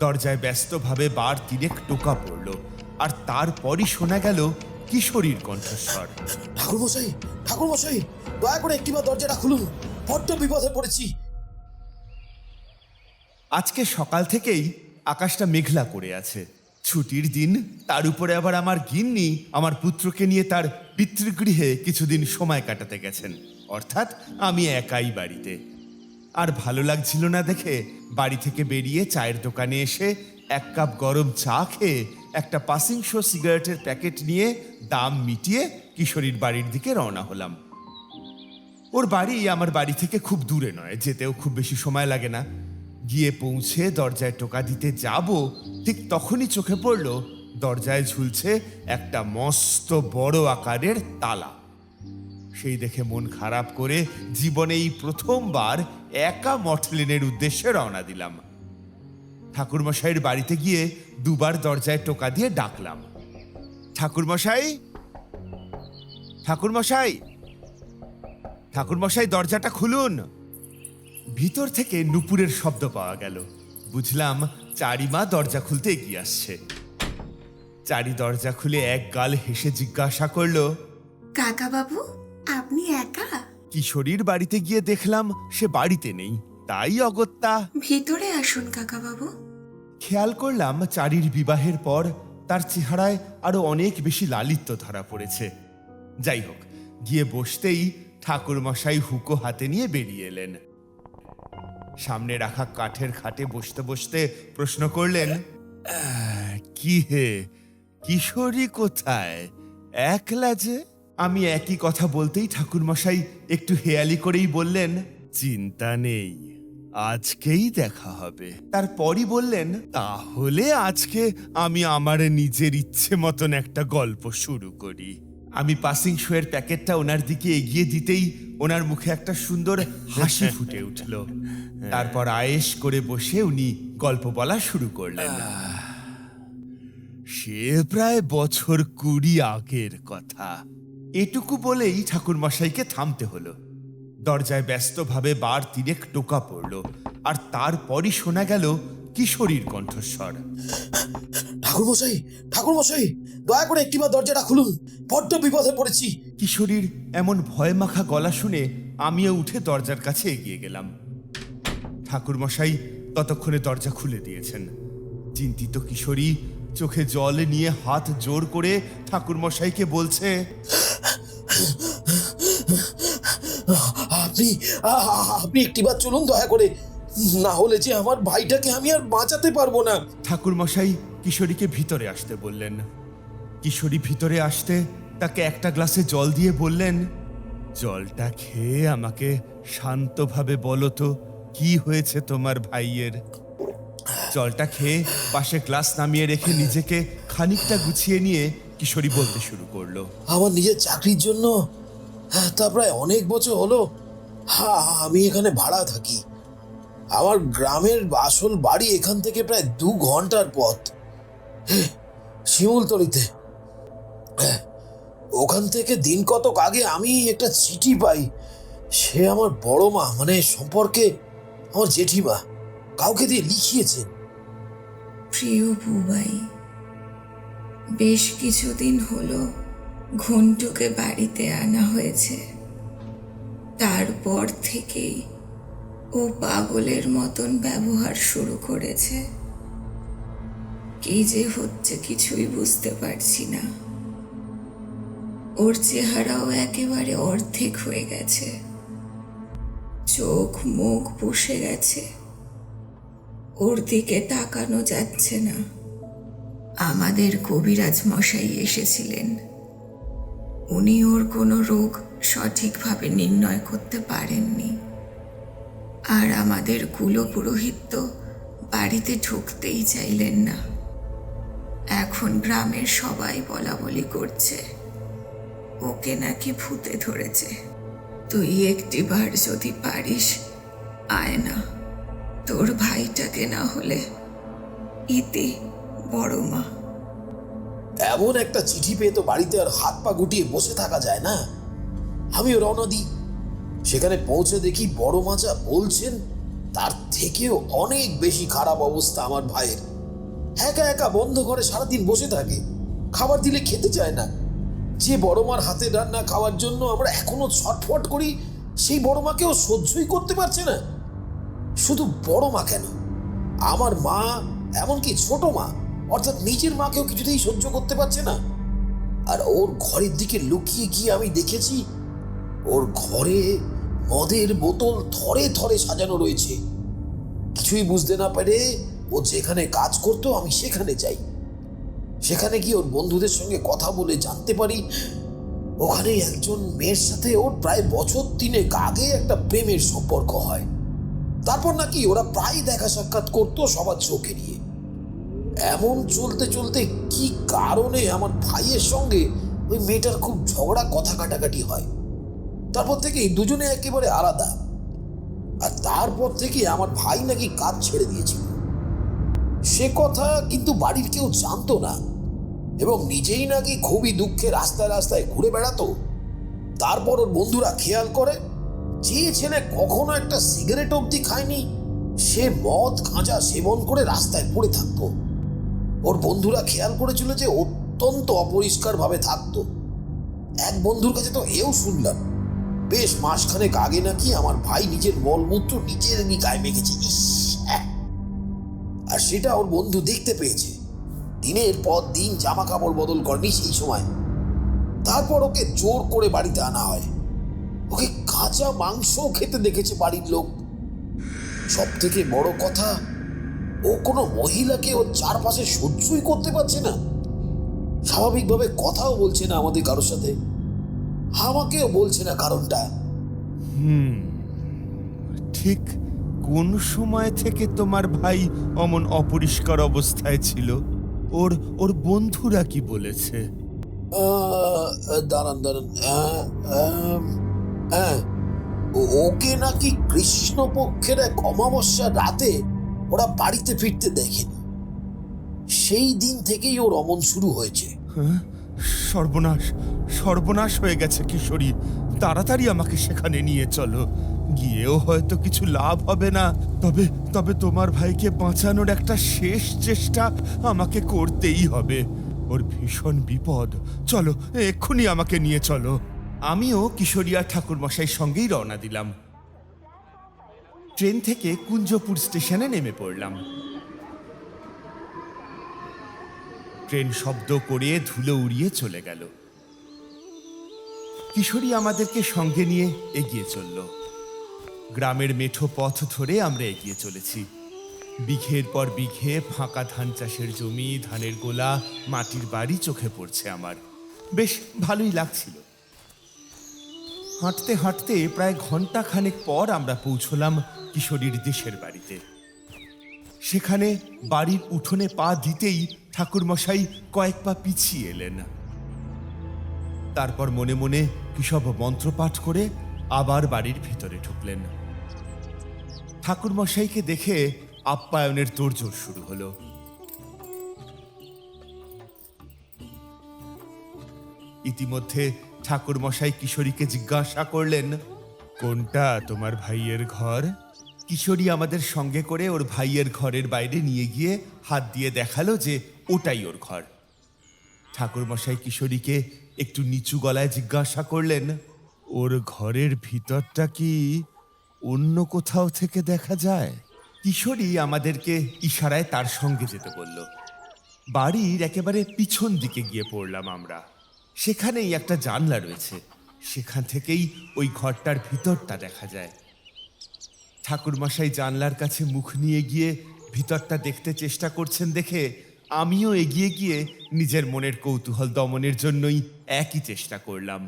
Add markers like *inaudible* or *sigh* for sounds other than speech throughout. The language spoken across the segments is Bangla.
দরজায় ব্যস্তভাবে বার তিনেক টোকা পড়ল আর তারপরই শোনা গেল কিশোরীর কণ্ঠস্বর। ঠাকুরমশাই ঠাকুরমশাই দয়া করে একটিবার দরজাটা খুলুন। বড্ড বিপদে পড়েছি। আজকে সকাল থেকেই আকাশটা মেঘলা করে আছে। ছুটির দিন তার উপরে আবার আমার গিন্নি আমার পুত্রকে নিয়ে তার পিতৃগৃহে কিছুদিন সময় কাটাতে গেছেন। অর্থাৎ আমি একাই বাড়িতে। আর ভালো লাগছিল না দেখে বাড়ি থেকে বেরিয়ে চায়ের দোকানে এসে এক কাপ গরম চা খেয়ে একটা পাসিং শো সিগারেটের প্যাকেট নিয়ে দাম মিটিয়ে কিশোরীর বাড়ির দিকে রওনা হলাম। ওর বাড়ি আমার বাড়ি থেকে খুব দূরে নয়, যেতেও খুব বেশি সময় লাগে না। গিয়ে পৌঁছে দরজায় টোকা দিতে যাব, ঠিক তখনই চোখে পড়ল দরজায় ঝুলছে একটা মস্ত বড় আকারের তালা। সেই দেখে মন খারাপ করে জীবনে এই প্রথমবার একা মঠলেনের উদ্দেশ্যে রওনা দিলাম। ঠাকুরমশাইয়ের বাড়িতে গিয়ে দুবার দরজায় টোকা দিয়ে ডাকলাম। ঠাকুরমশাই? ঠাকুরমশাই? ঠাকুরমশাই, দরজাটা খুলুন। ভিতর থেকে নুপুরের শব্দ পাওয়া গেল। বুঝলাম চারিমা দরজা খুলতে এগিয়ে আসছে। চারি দরজা খুলে এক গাল হেসে জিজ্ঞাসা করল কাকা বাবু আপনি একা? কিশোরীর বাড়িতে গিয়ে দেখলাম সে বাড়িতে নেই। তাই অগত্যা। ভিতরে আসুন কাকা বাবু খেয়াল করলাম চারির বিবাহের পর তার চেহারায় আরও অনেক বেশি লালিত্য ধরা পড়েছে। যাই হোক গিয়ে বসতেই ঠাকুরমশাই হুকো হাতে নিয়ে বেরিয়ে এলেন। সামনে রাখা কাঠের খাটে বসতে বসতে প্রশ্ন করলেন কি হে? কিশোরী কোথায়? একলা যে? আমি একই কথা বলতেই ঠাকুরমশাই একটু হেয়ালি করেই বললেন চিন্তা নেই আজকেই দেখা হবে। তারপরই বললেন তাহলে আজকে আমি আমার নিজের ইচ্ছে মতন একটা গল্প শুরু করি। আমি পাসিং শোয়ের প্যাকেটটা ওনার দিকে এগিয়ে দিতেই ওনার মুখে একটা সুন্দর হাসি ফুটে উঠল। তারপর আয়েশ করে বসে উনি গল্প বলা শুরু করলেন। সে প্রায় বছর কুড়ি আগের কথা। এটুকু বলেই ঠাকুরমশাইকে থামতে হলো। দরজায় ব্যস্তভাবে বার তিনেক টোকা পড়ল আর তারপরই শোনা গেল কিশোরীর কণ্ঠস্বর। ঠাকুরমশাই ঠাকুরমশাই দয়া করে একটি একটিবার দরজাটা খুলুন বড্ড বিপদে পড়েছি। কিশোরীর এমন ভয় মাখা গলা শুনে আমিও উঠে দরজার কাছে এগিয়ে গেলাম। ঠাকুরমশাই ততক্ষণে দরজা খুলে দিয়েছেন। চিন্তিত কিশোরী চোখে জল নিয়ে হাত জোর করে ঠাকুরমশাইকে বলছে আপনি আপনি একটিবার চলুন দয়া করে। না হলে যে আমার ভাইটাকে আমি আর বাঁচাতে পারব না। ঠাকুরমশাই, কিশোরীকে ভিতরে আসতে বললেন। কিশোরী ভিতরে আসতে তাকে একটা গ্লাসে জল দিয়ে বললেন, জলটা খেয়ে আমাকে শান্তভাবে বলো তো, কি হয়েছে তোমার ভাইয়ের? জলটা খেয়ে পাশে গ্লাস নামিয়ে রেখে নিজেকে খানিকটা গুছিয়ে নিয়ে কিশোরী বলতে শুরু করল। আমার নিজের চাকরির জন্য? হ্যাঁ, তা প্রায় অনেক বছর হলো। হ্যাঁ আমি এখানে ভাড়া থাকি। আমার গ্রামের আসল বাড়ি এখান থেকে প্রায় দু ঘণ্টার পথ। হ্যাঁ, শিমুলতলিতে। হ্যাঁ, ওখান থেকে দিন কতক আগে আমি একটা চিঠি পাই। সে আমার বড় মা মানে সম্পর্কে আমার জেঠিমা কাউকে দিয়ে লিখিয়েছেন। প্রিয় বুবাই বেশ কিছুদিন হলো ঘন্টুকে বাড়িতে আনা হয়েছে। তারপর থেকেই ও পাগলের মতন ব্যবহার শুরু করেছে। কি যে হচ্ছে কিছুই বুঝতে পারছি না। ওর চেহারাও একেবারে অর্ধেক হয়ে গেছে। চোখ মুখ বসে গেছে। ওর দিকে তাকানো যাচ্ছে না। আমাদের কবিরাজ মশাই এসেছিলেন। উনি ওর কোনো রোগ সঠিকভাবে নির্ণয় করতে পারেননি। আর আমাদের কুলপুরোহিত তো বাড়িতে ঢুকতেই চাইলেন না। এখন গ্রামের সবাই বলা বলি করছে, ওকে নাকি ভূতে ধরেছে। তুই একটিবার যদি পারিস, আয় না। তোর ভাইটাকে না হলে ইতি বড় মা। এমন একটা চিঠি পেয়ে তো বাড়িতে আর হাত পা গুটিয়ে বসে থাকা যায় না। আমিও রওনা দিই। সেখানে পৌঁছে দেখি বড় মা যা বলছেন, তার থেকেও অনেক বেশি খারাপ অবস্থা আমার ভাইয়ের। একা একা বন্ধ করে সারাদিন বসে থাকে, খাবার দিলে খেতে চায় না। যে বড় মার হাতে রান্না খাওয়ার জন্য আমরা এখনও ছটফট করি, সেই বড় মাকেও সহ্যই করতে পারছে না। শুধু বড় মা কেন? আমার মা, এমনকি ছোট মা অর্থাৎ নিজের মাকেও কিছুতেই সহ্য করতে পারছে না। আর ওর ঘরের দিকে লুকিয়ে গিয়ে আমি দেখেছি, ওর ঘরে মদের বোতল থরে থরে সাজানো রয়েছে। কিছুই বুঝতে না পারে ও যেখানে কাজ করতো আমি সেখানে যাই। সেখানে গিয়ে ওর বন্ধুদের সঙ্গে কথা বলে জানতে পারি, ওখানে একজন মেয়ের সাথে ওর প্রায় বছর তিনেক আগে একটা প্রেমের সম্পর্ক হয়। তারপর নাকি ওরা প্রায় দেখা সাক্ষাৎ করতো সবার চোখে নিয়ে। এমন চলতে চলতে কি কারণে আমার ভাইয়ের সঙ্গে ওই মেয়েটার খুব ঝগড়া কথা কাটাকাটি হয়? তারপর থেকেই দুজনে একেবারে আলাদা। আর তারপর থেকে আমার ভাই নাকি কাজ ছেড়ে দিয়েছিল। সে কথা কিন্তু বাড়ির কেউ জানতো না। এবং নিজেই নাকি খুবই দুঃখে রাস্তায় রাস্তায় ঘুরে বেড়াতো। তারপর ওর বন্ধুরা খেয়াল করে, যে ছেলে কখনো একটা সিগারেট অবধি খায়নি, সে মদ গাঁজা সেবন করে রাস্তায় পড়ে থাকতো। ওর বন্ধুরা খেয়াল করেছিল যে অত্যন্ত অপরিষ্কারভাবে থাকতো। এক বন্ধুর কাছে তো এও শুনলাম, বেশ মাসখানেক আগে নাকি আমার ভাই নিজের মলমূত্র নিজের গায়ে মেখেছে। হ্যাঁ। আর সেটা ওর বন্ধু দেখতে পেয়েছে। দিনের পর দিন জামা কাপড় বদল করেনি সেই সময়। তারপর ওকে জোর করে বাড়িতে আনা হয়। ওকে কাঁচা মাংস খেতে দেখেছে বাড়ির লোক। সব থেকে বড় কথা ও কোনো মহিলাকে ওর চারপাশে সহ্যই করতে পারছে না। স্বাভাবিকভাবে কথাও বলছে না আমাদের কারোর সাথে। আমাকেও বলছে না কারণটা। হুম ঠিক কোন সময় থেকে তোমার ভাই অমন অপরিষ্কার অবস্থায় ছিল? ওর ওর বন্ধুরা কি বলেছে? দাঁড়ান দাঁড়ান হ্যাঁ ওকে নাকি কৃষ্ণপক্ষের এক অমাবস্যা রাতে ওরা বাড়িতে ফিরতে দেখেনি। সেই দিন থেকেই ওর অমন শুরু হয়েছে। হ্যাঁ? সর্বনাশ সর্বনাশ হয়ে গেছে কিশোরী। তাড়াতাড়ি আমাকে সেখানে নিয়ে চলো। গিয়েও হয়তো কিছু লাভ হবে না। তবে তবে তোমার ভাইকে বাঁচানোর একটা শেষ চেষ্টা আমাকে করতেই হবে। ওর ভীষণ বিপদ। চলো, এক্ষুনি আমাকে নিয়ে চলো। আমিও কিশোরিয়া ঠাকুরমশাইয়ের সঙ্গেই রওনা দিলাম। ট্রেন থেকে কুঞ্জপুর স্টেশনে নেমে পড়লাম। ট্রেন শব্দ করে ধুলো উড়িয়ে চলে গেল। কিশোরী আমাদেরকে সঙ্গে নিয়ে এগিয়ে চলল। গ্রামের মেঠো পথ ধরে আমরা এগিয়ে চলেছি। বিঘের পর বিঘে ফাঁকা ধান চাষের জমি, ধানের গোলা, মাটির বাড়ি চোখে পড়ছে আমার। বেশ ভালোই লাগছিল। হাঁটতে হাঁটতে প্রায় ঘণ্টা খানেক পর আমরা পৌঁছলাম কিশোরীর দেশের বাড়িতে। সেখানে বাড়ির উঠোনে পা দিতেই ঠাকুরমশাই কয়েক পা পিছিয়ে এলেন। তারপর মনে মনে কিসব মন্ত্রপাঠ করে আবার বাড়ির ভিতরে ঢুকলেন। ঠাকুরমশাইকে দেখে আপ্যায়নের তোড়জোড় শুরু হলো। ইতিমধ্যে ঠাকুরমশাই কিশোরীকে জিজ্ঞাসা করলেন, কোনটা তোমার ভাইয়ের ঘর? কিশোরী আমাদের সঙ্গে করে ওর ভাইয়ের ঘরের বাইরে নিয়ে গিয়ে হাত দিয়ে দেখাল যে ওটাই ওর ঘর। ঠাকুরমশাই কিশোরীকে একটু নিচু গলায় জিজ্ঞাসা করলেন, ওর ঘরের ভিতরটা কি অন্য কোথাও থেকে দেখা যায়? কিশোরী আমাদেরকে ইশারায় তার সঙ্গে যেতে বলল। বাড়ির একেবারে পিছন দিকে গিয়ে পড়লাম আমরা। সেখানেই একটা জানলা রয়েছে। সেখান থেকেই ওই ঘরটার ভিতরটা দেখা যায়। ঠাকুরমশাই জানলার কাছে মুখ নিয়ে গিয়ে ভিতরটা দেখতে চেষ্টা করছেন দেখে আমিও এগিয়ে গিয়ে নিজের মনের কৌতূহল দমনের জন্যই একই চেষ্টা করলাম।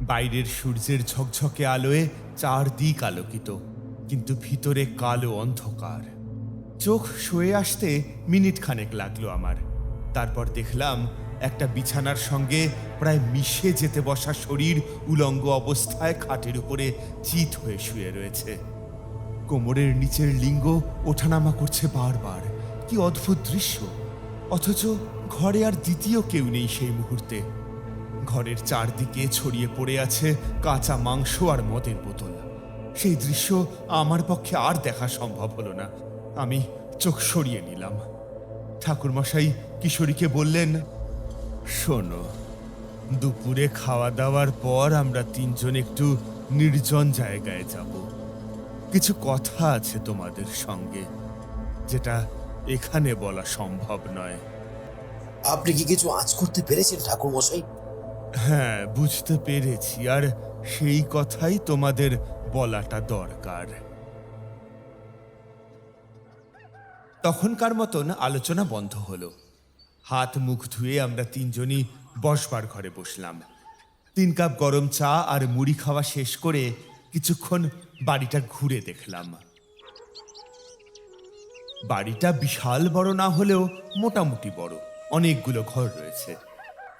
বাইরের সূর্যের ঝকঝকে আলোয় চারদিক আলোকিত, কিন্তু ভিতরে কালো অন্ধকার। চোখ শুয়ে আসতে মিনিট খানেক লাগল আমার। তারপর দেখলাম একটা বিছানার সঙ্গে প্রায় মিশে যেতে বসা শরীর উলঙ্গ অবস্থায় খাটের উপরে চিত হয়ে শুয়ে রয়েছে। কোমরের নিচের লিঙ্গ ওঠানামা করছে বারবার। কি অদ্ভুত দৃশ্য। অথচ ঘরে আর দ্বিতীয় কেউ নেই সেই মুহূর্তে। ঘরের চারদিকে ছড়িয়ে পড়ে আছে কাঁচা মাংস আর মদের বোতল। সেই দৃশ্য আমার পক্ষে আর দেখা সম্ভব হলো না। আমি চোখ সরিয়ে নিলাম। ঠাকুরমশাই কিশোরীকে বললেন শোনো দুপুরে খাওয়া দাওয়ার পর আমরা তিনজন একটু নির্জন জায়গায় যাব। কিছু কথা আছে তোমাদের সঙ্গে যেটা এখানে বলা সম্ভব নয়। আপনি কি কিছু আঁচ করতে পেরেছেন ঠাকুর মশাই হ্যাঁ বুঝতে পেরেছি আর সেই কথাই তোমাদের বলাটা দরকার। তখনকার মতন আলোচনা বন্ধ হলো। হাত মুখ ধুয়ে আমরা তিনজনই বসবার ঘরে বসলাম। তিন কাপ গরম চা আর মুড়ি খাওয়া শেষ করে কিছুক্ষণ বাড়িটা ঘুরে দেখলাম। বাড়িটা বিশাল বড় না হলেও মোটামুটি বড়, অনেকগুলো ঘর রয়েছে।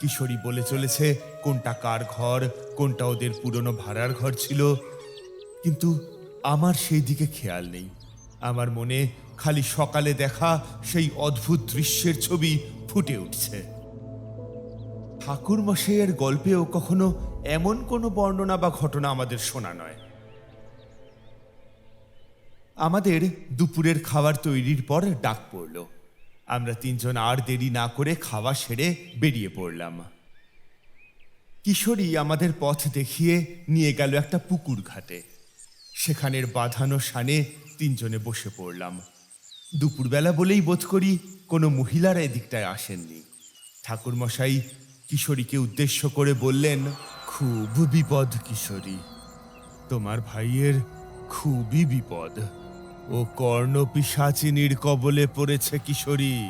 কিশোরী বলে চলেছে কোনটা কার ঘর, কোনটা ওদের পুরনো ভাড়ার ঘর ছিল। কিন্তু আমার সেই দিকে খেয়াল নেই। আমার মনে খালি সকালে দেখা সেই অদ্ভুত দৃশ্যের ছবি ফুটে উঠছে। ঠাকুর মশাইয়ের গল্পেও কখনো এমন কোনো বর্ণনা বা ঘটনা আমাদের শোনা নয়। আমাদের দুপুরের খাবার তৈরির পর ডাক পড়ল। আমরা তিনজন আর দেরি না করে খাওয়া সেরে বেরিয়ে পড়লাম। কিশোরী আমাদের পথ দেখিয়ে নিয়ে গেল একটা পুকুর ঘাটে। সেখানের বাঁধানো সানে তিনজনে বসে পড়লাম। দুপুরবেলা বলেই বোধ করি কোনো মহিলারা এদিকটায় আসেননি। ঠাকুরমশাই কিশোরীকে উদ্দেশ্য করে বললেন, খুব বিপদ কিশোরী, তোমার ভাইয়ের খুবই বিপদ। ও কর্ণ পিসাচিনীর কবলে পড়েছে কিশোরী।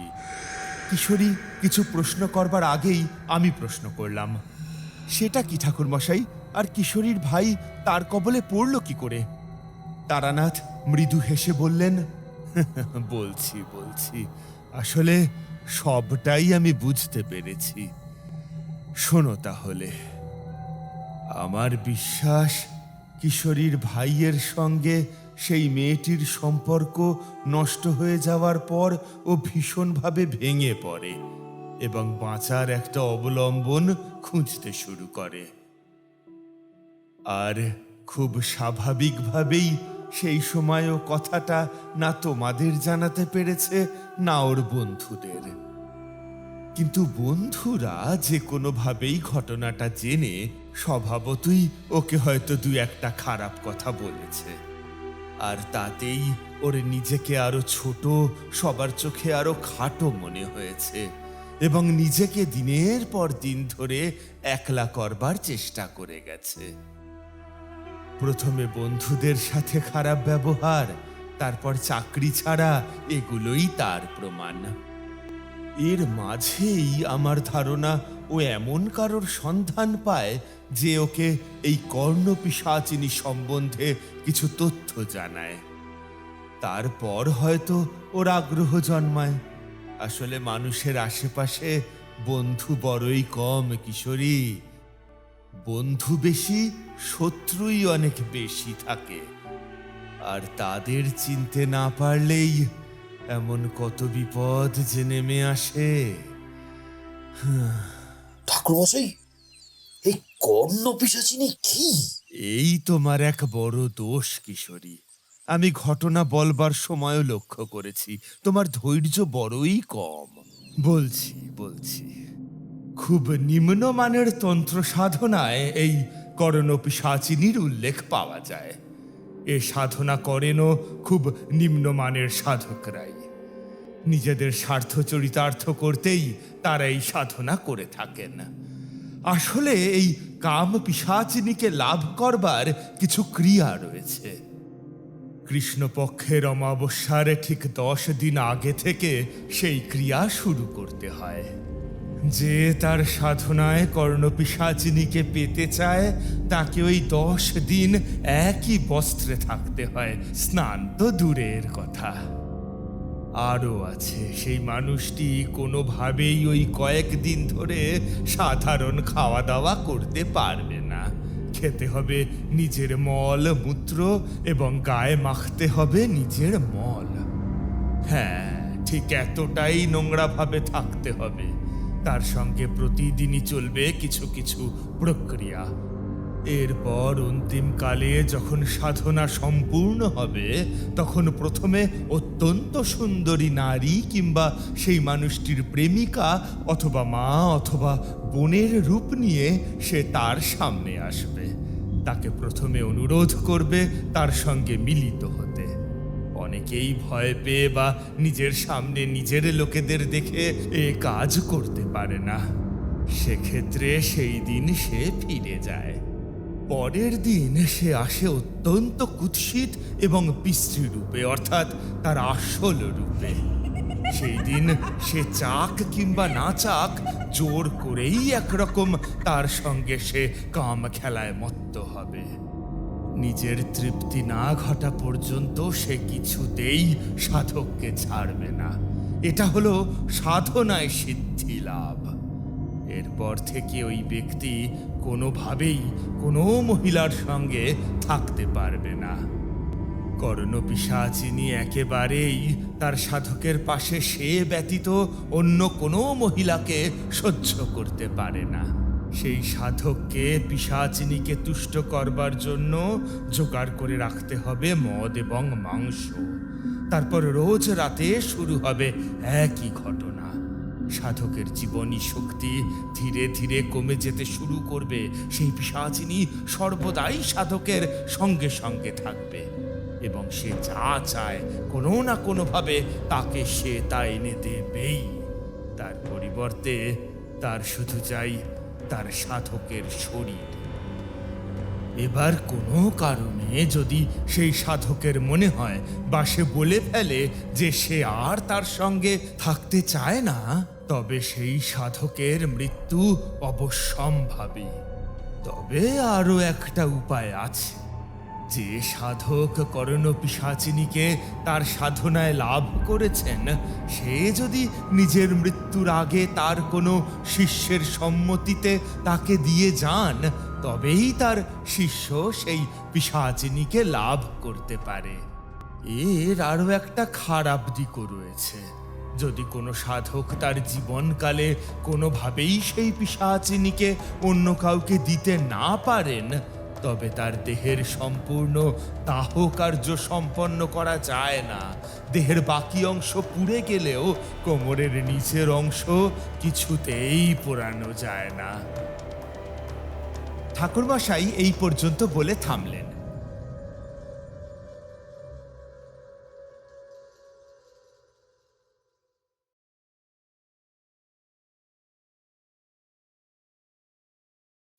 কিশোরী, কিছু প্রশ্ন করবার আগেই আমি প্রশ্ন করলাম, সেটা কি ঠাকুরমশাই? আর কিশোরীর ভাই তার কবলে পড়ল কি করে? তারানাথ মৃদু হেসে বললেন *laughs* বলছি বলছি। আসলে সবটাই আমি বুঝতে পেরেছি। শোনো তাহলে। আমার বিশ্বাস, কিশোরীর ভাইয়ের সঙ্গে সেই মেয়েটির সম্পর্ক নষ্ট হয়ে যাওয়ার পর ও ভীষণভাবে ভেঙে পড়ে এবং বাঁচার একটা অবলম্বন খুঁজতে শুরু করে। আর খুব স্বাভাবিকভাবেই সেই সময়ও কথাটা না তোমাদের জানাতে পেরেছে, না ওর বন্ধুদের। কিন্তু বন্ধুরা যে কোনোভাবেই ঘটনাটা জেনে, স্বভাবতই ওকে হয়তো দু একটা খারাপ কথা বলেছে। আর তাতেই ওর নিজেকে আরও ছোট, সবার চোখে আরও খাটো মনে হয়েছে এবং নিজেকে দিনের পর দিন ধরে একলা করবার চেষ্টা করে গেছে। প্রথমে বন্ধুদের সাথে খারাপ ব্যবহার, তারপর চাকরি ছাড়া, এগুলোই তার প্রমাণ। এর মাঝেই আমার ধারণা, ও এমন কারোর সন্ধান পায় যে ওকে এই কর্ণপিসাচিনী সম্বন্ধে কিছু তথ্য জানায়। তারপর হয়তো ওর আগ্রহ জন্মায়। আসলে মানুষের আশেপাশে বন্ধু বড়ই কম, কিশোরী। বন্ধু বেশি শত্রুই অনেক বেশি থাকে। আর তাদের চিনতে না পারলেই এমন কত বিপদ যে নেমে আসে। ঠাকুর মশাই এই কর্ণ পিসাচিনী কি? এই তোমার এক বড় দোষ কিশোরী। আমি ঘটনা বলবার সময়ও লক্ষ্য করেছি। তোমার ধৈর্য বড়ই কম। বলছি বলছি। খুব নিম্নমানের তন্ত্র সাধনায় এই করণপিসাচিনীর উল্লেখ পাওয়া যায়। এ সাধনা করেনও খুব নিম্নমানের সাধকরাই। নিজেদের স্বার্থ চরিতার্থ করতেই তারা এই সাধনা করে থাকেন। আসলে এই কাম পিসাচিনীকে লাভ করবার কিছু ক্রিয়া রয়েছে। কৃষ্ণপক্ষের অমাবস্যার ঠিক দশ দিন আগে থেকে সেই ক্রিয়া শুরু করতে হয়। যে তার সাধনায় কর্ণপিসাচিনীকে পেতে চায়, তাকে ওই দশ দিন একই বস্ত্রে থাকতে হয়। স্নান তো দূরের কথা। আরও আছে, সেই মানুষটি কোনোভাবেই ওই কয়েকদিন ধরে সাধারণ খাওয়া দাওয়া করতে পারবে না। খেতে হবে নিজের মল, মূত্র এবং গায়ে মাখতে হবে নিজের মল। হ্যাঁ ঠিক এতটাই নোংরাভাবে থাকতে হবে। তার সঙ্গে প্রতিদিনই চলবে কিছু কিছু প্রক্রিয়া। এরপর অন্তিমকালে যখন সাধনা সম্পূর্ণ হবে, তখন প্রথমে অত্যন্ত সুন্দরী নারী কিংবা সেই মানুষটির প্রেমিকা অথবা মা অথবা বোনের রূপ নিয়ে সে তার সামনে আসবে। তাকে প্রথমে অনুরোধ করবে তার সঙ্গে মিলিত হতে। অনেকেই ভয় পেয়ে বা নিজের সামনে নিজের লোকেদের দেখে এ কাজ করতে পারে না। সেক্ষেত্রে সেই দিন সে ফিরে যায়। পরের দিন সে আসে অত্যন্ত কুৎসিত এবং পিতৃ রূপে, অর্থাৎ তার আসল রূপে। সেই দিন সে চাক কিংবা না চাক জোর করেই একরকম তার সঙ্গে সে কাম খেলায় মত্ত হবে। নিজের তৃপ্তি না ঘটা পর্যন্ত সে কিছুতেই সাধককে ছাড়বে না। এটা হলো সাধনায় সিদ্ধি লাভ। এরপর থেকে ওই ব্যক্তি কোনোভাবেই কোনো মহিলার সঙ্গে থাকতে পারবে না। কর্ণপিসাচিনী একেবারেই তার সাধকের পাশে সে ব্যতীত অন্য কোনো মহিলাকে সহ্য করতে পারে না। সেই সাধককে পিসাচিনীকে তুষ্ট করবার জন্য জোগাড় করে রাখতে হবে মদ এবং মাংস। তারপর রোজ রাতে শুরু হবে একই ঘটনা। সাধকের জীবনী শক্তি ধীরে ধীরে কমে যেতে শুরু করবে। সেই পিসাচিনী সর্বদাই সাধকের সঙ্গে সঙ্গে থাকবে এবং সে যা চায় কোনো না কোনোভাবে তাকে সে তা এনে দেবেই। তার পরিবর্তে তার শুধু চাই তার সাধকের শরীর। এবার কোনো কারণে যদি সেই সাধকের মনে হয়, বা সে বলে ফেলে যে সে আর তার সঙ্গে থাকতে চায় না, তবে সেই সাধকের মৃত্যু অবশ্যম্ভাবী। তবে আরও একটা উপায় আছে। যে সাধক করণ পিসাচিনীকে তার সাধনায় লাভ করেছেন, সে যদি নিজের মৃত্যুর আগে তার কোনো শিষ্যের সম্মতিতে তাকে দিয়ে যান, তবেই তার শিষ্য সেই পিসাচিনীকে লাভ করতে পারে। এর আরও একটা খারাপ দিকও রয়েছে। যদি কোনো সাধক তার জীবনকালে কোনোভাবেই সেই পিসাচিনীকে অন্য কাউকে দিতে না পারেন তবে তার দেহের সম্পূর্ণ দাহ কার্য সম্পন্ন করা যায় না। দেহের বাকি অংশ পুড়ে গেলেও কোমরের নিচের অংশ কিছুতেই পোড়ানো যায় না। ঠাকুরমশাই এই পর্যন্ত বলে থামলেন।